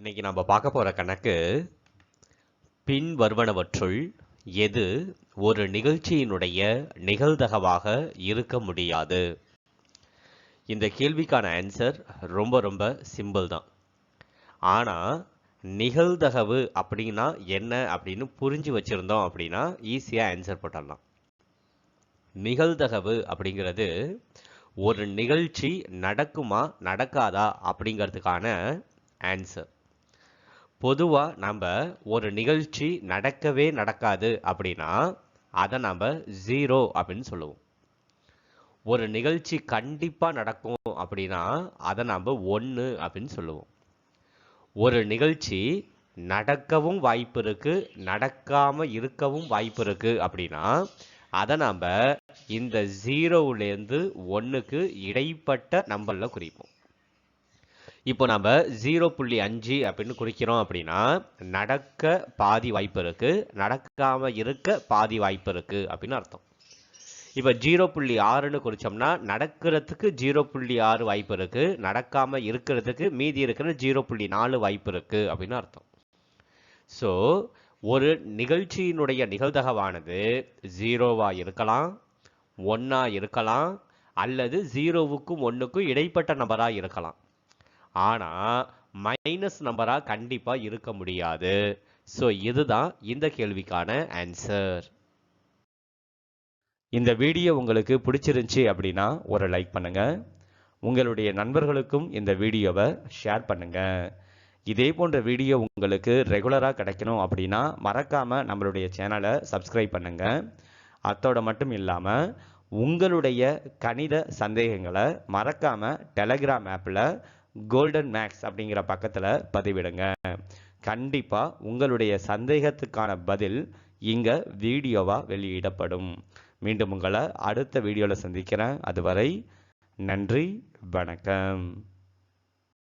இன்னைக்கு நம்ம பார்க்க போகிற கணக்கு பின் வருவனவற்றுள் எது ஒரு நிகழ்ச்சியினுடைய நிகழ்தகவாக இருக்க முடியாது? இந்த கேள்விக்கான ஆன்சர் ரொம்ப ரொம்ப சிம்பிள் தான். ஆனால் நிகழ்தகவு அப்படின்னா என்ன அப்படின்னு புரிஞ்சு வச்சுருந்தோம் அப்படின்னா ஈஸியாக ஆன்சர் போட்டுடலாம். நிகழ்தகவு அப்படிங்கிறது ஒரு நிகழ்ச்சி நடக்குமா நடக்காதா அப்படிங்கிறதுக்கான ஆன்சர் பொதுவாக நம்ம ஒரு நிகழ்ச்சி நடக்கவே நடக்காது அப்படின்னா அதை நம்ம ஜீரோ அப்படின்னு சொல்லுவோம். ஒரு நிகழ்ச்சி கண்டிப்பாக நடக்கும் அப்படின்னா அதை நம்ம ஒன்று அப்படின்னு சொல்லுவோம். ஒரு நிகழ்ச்சி நடக்கவும் வாய்ப்பு இருக்கு நடக்காமல் இருக்கவும் வாய்ப்பு இருக்கு அப்படின்னா அதை நாம் இந்த ஜீரோவுலேருந்து ஒன்றுக்கு இடைப்பட்ட நம்பரில் குறிப்போம். இப்போ நம்ம ஜீரோ புள்ளி அஞ்சு அப்படின்னு குறிக்கிறோம் அப்படின்னா நடக்க பாதி வாய்ப்பு இருக்கு நடக்காம இருக்க பாதி வாய்ப்பு இருக்கு அப்படின்னு அர்த்தம். இப்போ ஜீரோ புள்ளி ஆறுன்னு குறித்தோம்னா நடக்கிறதுக்கு ஜீரோ புள்ளி ஆறு வாய்ப்பு இருக்கு நடக்காம இருக்கிறதுக்கு மீதி இருக்கிற ஜீரோ புள்ளி நாலு வாய்ப்பு இருக்கு அப்படின்னு அர்த்தம். ஸோ ஒரு நிகழ்ச்சியினுடைய நிகழ்தகவானது ஜீரோவா இருக்கலாம் ஒன்னா இருக்கலாம் அல்லது ஜீரோவுக்கும் ஒன்றுக்கும் இடைப்பட்ட நபராக இருக்கலாம். ஆனால் மைனஸ் நம்பராக கண்டிப்பாக இருக்க முடியாது. ஸோ இதுதான் இந்த கேள்விக்கான ஆன்சர் இந்த வீடியோ உங்களுக்கு பிடிச்சிருந்துச்சி அப்படின்னா ஒரு லைக் பண்ணுங்கள் உங்களுடைய நண்பர்களுக்கும் இந்த வீடியோவை ஷேர் பண்ணுங்கள் இதே போன்ற வீடியோ உங்களுக்கு ரெகுலராக கிடைக்கணும் அப்படின்னா மறக்காமல் நம்மளுடைய சேனலை சப்ஸ்கிரைப் பண்ணுங்கள் அத்தோட மட்டும் இல்லாமல் உங்களுடைய கணித சந்தேகங்களை மறக்காமல் டெலகிராம் ஆப்பில் கோல்டன் மேக்ஸ் அப்படிங்கிற பக்கத்தில் பதிவிடுங்க. கண்டிப்பாக உங்களுடைய சந்தேகத்துக்கான பதில் இங்கே வீடியோவாக வெளியிடப்படும். மீண்டும் உங்களை அடுத்த வீடியோவில் சந்திக்கிறேன். அதுவரை நன்றி வணக்கம்.